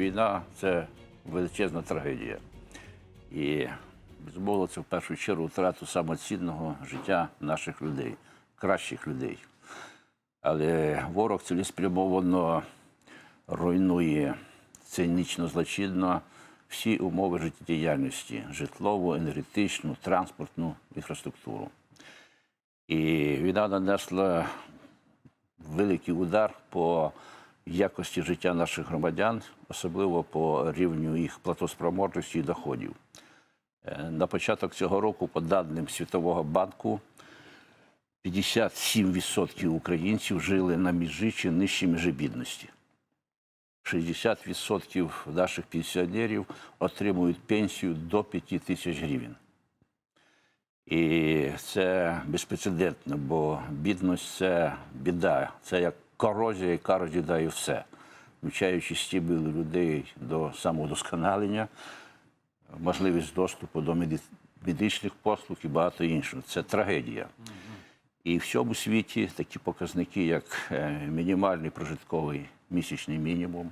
війна це величезна трагедія. І безумовно, це в першу чергу втрату самоцінного життя наших людей, кращих людей. Але ворог цілеспрямовано руйнує цинічно злочинно всі умови життєдіяльності житлову, енергетичну, транспортну інфраструктуру. І війна нанесла великий удар по якості життя наших громадян, особливо по рівню їх платоспроможності і доходів. Е, На початок цього року, по даним Світового банку, 57% українців жили на межі чи нижчій межі бідності. 60% наших пенсіонерів отримують пенсію до 5 тисяч гривень. І це безпрецедентно, бо бідність це біда, це як корозія, яка роз'їдає все, включаючи стібли людей до самовдосконалення, можливість доступу до медичних послуг і багато іншого. Це трагедія. І в цьому світі такі показники, як е, мінімальний прожитковий місячний мінімум,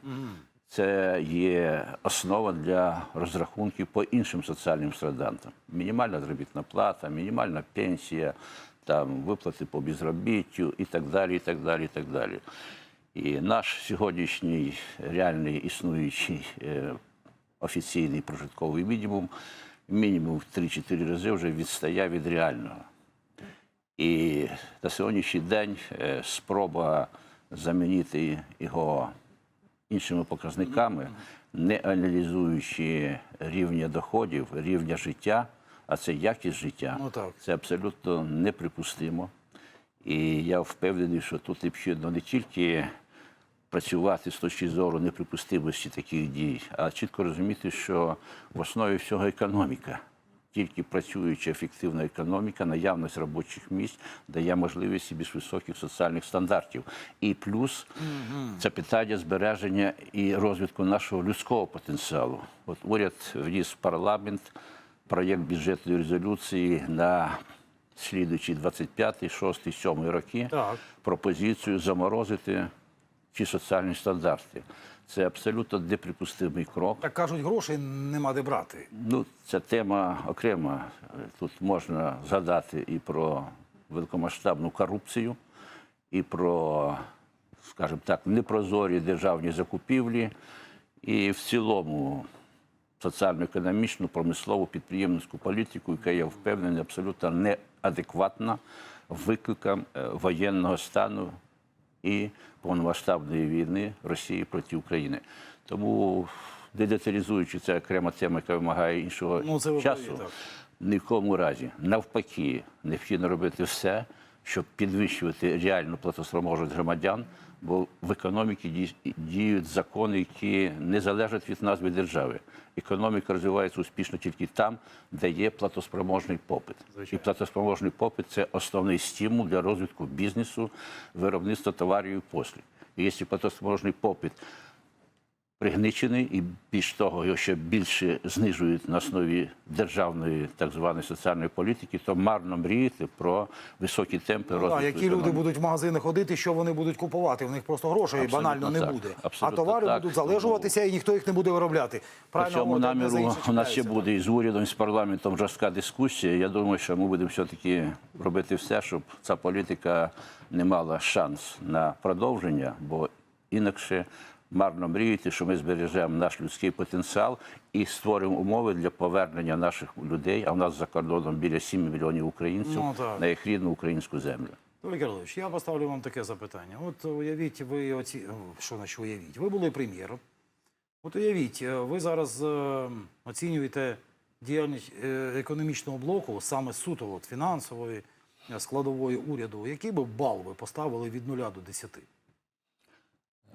це є основа для розрахунків по іншим соціальним страдантам. Мінімальна заробітна плата, мінімальна пенсія, там, виплати по безробіттю і так далі. і так далі, і так далі. І наш сьогоднішній реальний існуючий е, офіційний прожитковий мінімум мінімум в 3-4 рази вже відстає від реального. І на сьогоднішній день е, спроба замінити його іншими показниками, не аналізуючи рівня доходів, рівня життя, а це якість життя, Ну, так. це абсолютно неприпустимо. І я впевнений, що тут необхідно не тільки працювати з точки зору неприпустимості таких дій, а чітко розуміти, що в основі всього економіка. Тільки працююча ефективна економіка, наявність робочих місць дає можливість більш високих соціальних стандартів. І плюс це питання збереження і розвитку нашого людського потенціалу. От уряд вніс в парламент проєкт бюджетної резолюції на слідуючі 25, 6, 7 роки Так. пропозицію заморозити ці соціальні стандарти. Це абсолютно неприпустимий крок. Так кажуть, грошей нема де брати. Ну, ця тема окрема. Тут можна згадати і про великомасштабну корупцію, і про, скажімо так, непрозорі державні закупівлі, і в цілому соціально-економічну, промислову підприємницьку політику, яка я впевнений, абсолютно неадекватна викликам е, воєнного стану і повномасштабної війни Росії проти України. Тому дедеталізуючи це окрема тема, яка вимагає іншого Ну, часу, ні в кому разі. Навпаки, необхідно робити все, щоб підвищувати реальну платоспроможність громадян, бо в економіці діють закони, які не залежать від назви держави. Економіка розвивається успішно тільки там, де є платоспроможний попит. Звичайно. І платоспроможний попит це основний стимул для розвитку бізнесу, виробництва товарів і послуг. І якщо платоспроможний попит пригничений, і більш того, його ще більше знижують на основі державної так званої соціальної політики, то марно мріяти про високі темпи Ну, розвитку. а які люди будуть в магазини ходити, що вони будуть купувати? В них просто грошей Абсолютно банально не так. буде. А товари так. будуть залежуватися і ніхто їх не буде виробляти. По Правильно цьому наміру у нас ще буде і з урядом, і з парламентом жорстка дискусія. Я думаю, що ми будемо все-таки робити все, щоб ця політика не мала шанс на продовження, бо інакше марно мріяти, що ми збережемо наш людський потенціал і створимо умови для повернення наших людей. А в нас за кордоном біля 7 мільйонів українців Ну, на їх рідну українську землю. Олег Карлович, я поставлю вам таке запитання. От уявіть, ви оці... що значить уявіть? Ви були прем'єром. От уявіть, е, ви зараз е, оцінюєте діяльність е, економічного блоку саме суто от, фінансової складової уряду. Який би бал ви поставили від 0 до 10?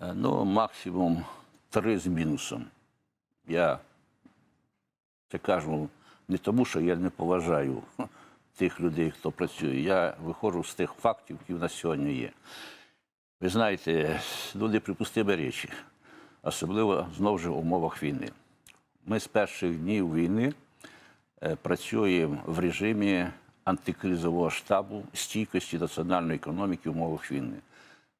Е, Ну, максимум три з мінусом. Я це кажу не тому, що я не поважаю тих людей, хто працює. Я виходжу з тих фактів, які в нас сьогодні є. Ви знаєте, ну, неприпустимі речі, особливо знову ж в умовах війни. Ми з перших днів війни е, працюємо в режимі антикризового штабу стійкості національної економіки в умовах війни.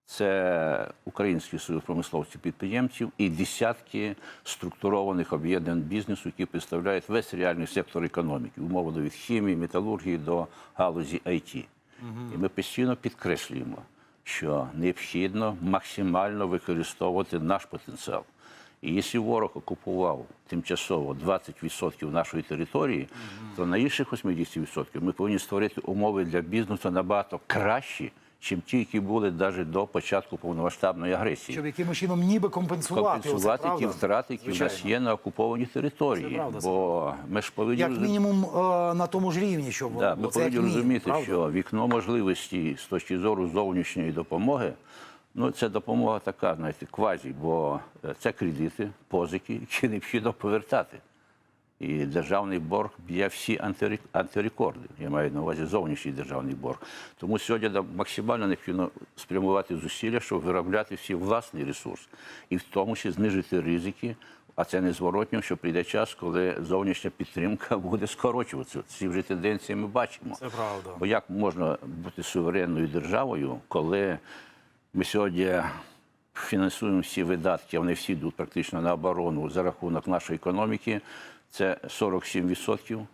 Це Український союз промисловців підприємців і десятки структурованих об'єднань бізнесу, які представляють весь реальний сектор економіки, умовно від хімії, металургії до галузі IT. І ми постійно підкреслюємо, що необхідно максимально використовувати наш потенціал. І якщо ворог окупував тимчасово 20% нашої території, то на інших 80% ми повинні створити умови для бізнесу набагато кращі, чим ті, які були навіть до початку повномасштабної агресії. Щоб якимось чином ніби компенсувати, Компенсувати ті втрати, які в нас є на окупованій території. Правда, Бо ми ж повинні Як мінімум е, на тому ж рівні, щоб Да, ми Це повинні розуміти, правда? що вікно можливості з точки зору зовнішньої допомоги, ну це допомога така, знаєте, квазі, бо е, це кредити, позики, які необхідно повертати. І державний борг б'є всі антирекорди. Я маю на увазі зовнішній державний борг. Тому сьогодні максимально необхідно спрямувати зусилля, щоб виробляти всі власний ресурс, і в тому числі знижити ризики. А це незворотньо, що прийде час, коли зовнішня підтримка буде скорочуватися. Ці вже тенденції ми бачимо. Це правда. Бо як можна бути суверенною державою, коли ми сьогодні фінансуємо всі видатки, вони всі йдуть практично на оборону за рахунок нашої економіки, це 47%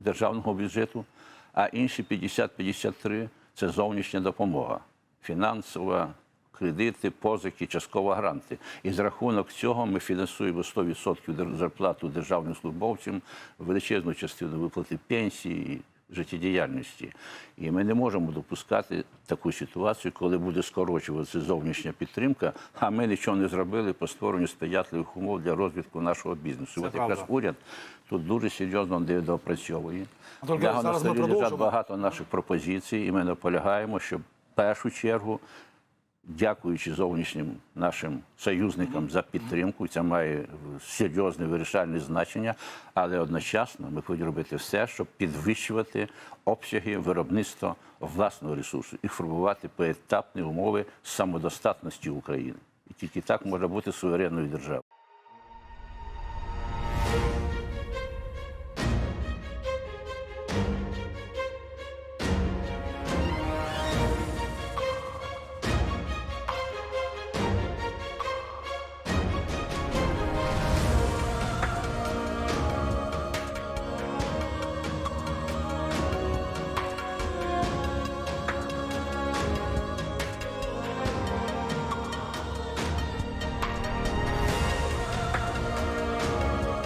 державного бюджету, а інші 50-53% це зовнішня допомога, фінансова, кредити, позики, частково гранти. І з рахунок цього ми фінансуємо 100% зарплату державним службовцям, величезну частину виплати пенсії, життєдіяльності. І ми не можемо допускати таку ситуацію, коли буде скорочуватися зовнішня підтримка, а ми нічого не зробили по створенню сприятливих умов для розвитку нашого бізнесу. Це От якраз правда. уряд тут дуже серйозно недопрацьовує. Я Для зараз ми лежать багато наших пропозицій, і ми наполягаємо, щоб в першу чергу дякуючи зовнішнім нашим союзникам за підтримку. Це має серйозне вирішальне значення, але одночасно ми повинні робити все, щоб підвищувати обсяги виробництва власного ресурсу і формувати поетапні умови самодостатності України. І тільки так може бути суверенною державою.